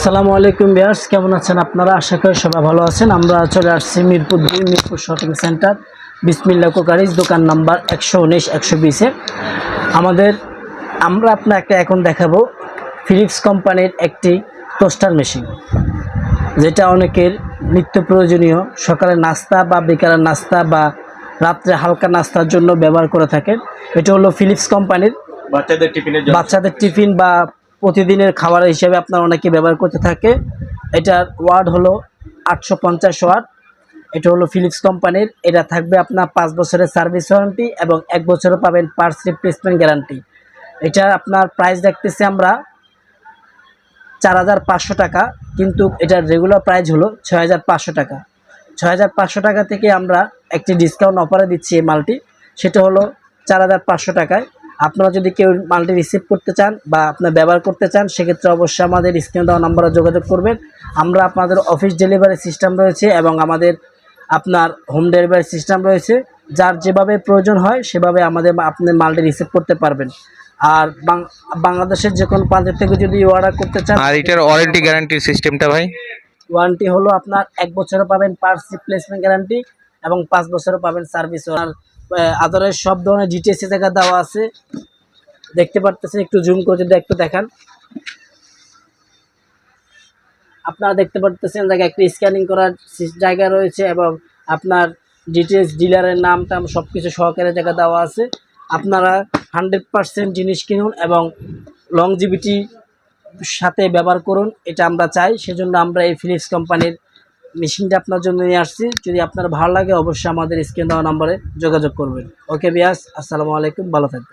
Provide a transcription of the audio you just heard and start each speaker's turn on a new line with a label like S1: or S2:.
S1: আসসালামু আলাইকুম বিয়ার্স কেমন আছেন আপনারা? আশা করি সবাই ভালো আছেন। আমরা চলে আসছি মিরপুর দুই Mirpur shopping centre Bismillah crockeries দোকান নাম্বার একশো উনিশ একশো বিশে আমাদের আমরা আপনাকে এখন দেখাবো ফিলিপস কোম্পানির একটি টোস্টার মেশিন যেটা অনেকের নিত্য প্রয়োজনীয় সকালে নাস্তা বা বিকালের নাস্তা বা রাত্রে হালকা নাস্তার জন্য ব্যবহার করে থাকেন। এটা হলো ফিলিপস কোম্পানির
S2: বাচ্চাদের টিফিনের
S1: বাচ্চাদের টিফিন বা প্রতিদিনের খাবার হিসেবে আপনার অনেকে ব্যবহার করতে থাকে। এটার ওয়ার্ড হলো আটশো পঞ্চাশ ওয়ার্ড। এটা হলো ফিলিপস কোম্পানির। এটা থাকবে আপনার পাঁচ বছরের সার্ভিস ওয়ারেন্টি এবং এক বছরও পাবেন পার্টস রিপ্লেসমেন্ট গ্যারান্টি। এটা আপনার প্রাইস দেখতেছি আমরা চার হাজার পাঁচশো টাকা, কিন্তু এটার রেগুলার প্রাইস হলো ছয় হাজার পাঁচশো টাকা। ছয় হাজার পাঁচশো টাকা থেকে আমরা একটি ডিসকাউন্ট অফারে দিচ্ছি এই মালটি। সেটা হলো চার হাজার পাঁচশো টাকায়। আপনারা যদি কেউ মালটি রিসিভ করতে চান বা আপনার ব্যবহার করতে চান সেক্ষেত্রে অবশ্যই আমাদের স্ক্রিনে দেওয়া নাম্বারে যোগাযোগ করবেন। আমরা আপনাদের অফিস ডেলিভারি সিস্টেম রয়েছে এবং আমাদের আপনার হোম ডেলিভারি সিস্টেম রয়েছে। যার যেভাবে প্রয়োজন হয় সেভাবে আমাদের আপনি মালটি রিসিভ করতে পারবেন। আর বাং- বাংলাদেশের যে কোনো প্রান্ত থেকে যদি অর্ডার করতে চান
S3: আর এটার ওয়ারেন্টি গ্যারান্টির সিস্টেমটা ভাই?
S1: ওয়ারেন্টি হলো আপনার এক বছরও পাবেন পার্টস রিপ্লেসমেন্ট গ্যারান্টি এবং পাঁচ বছরও পাবেন সার্ভিস আর আদারের সব ধরনের জিটিএসি জায়গা দেওয়া আছে। দেখতে পারতেছেন, একটু জুম করে যদি একটু দেখান। আপনারা দেখতে পারতেছেন, জায়গায় একটি স্ক্যানিং করার জায়গা রয়েছে এবং আপনার ডিটেলস ডিলারের নাম টাম সব কিছু সহকারে জায়গা দেওয়া আছে। আপনারা হান্ড্রেড পারসেন্ট জিনিস কিনুন এবং লংজিভিটি সাথে ব্যবহার করুন, এটা আমরা চাই। সেজন্য আমরা এই ফিলিপস কোম্পানির মেশিনটা আপনার জন্য নিয়ে আসছি। যদি আপনার ভালো লাগে, অবশ্যই আমাদের স্ক্রিন দেওয়া নাম্বারে যোগাযোগ করবেন। ওকে বিয়াস, আসসালামু আলাইকুম, ভালো থাকবেন।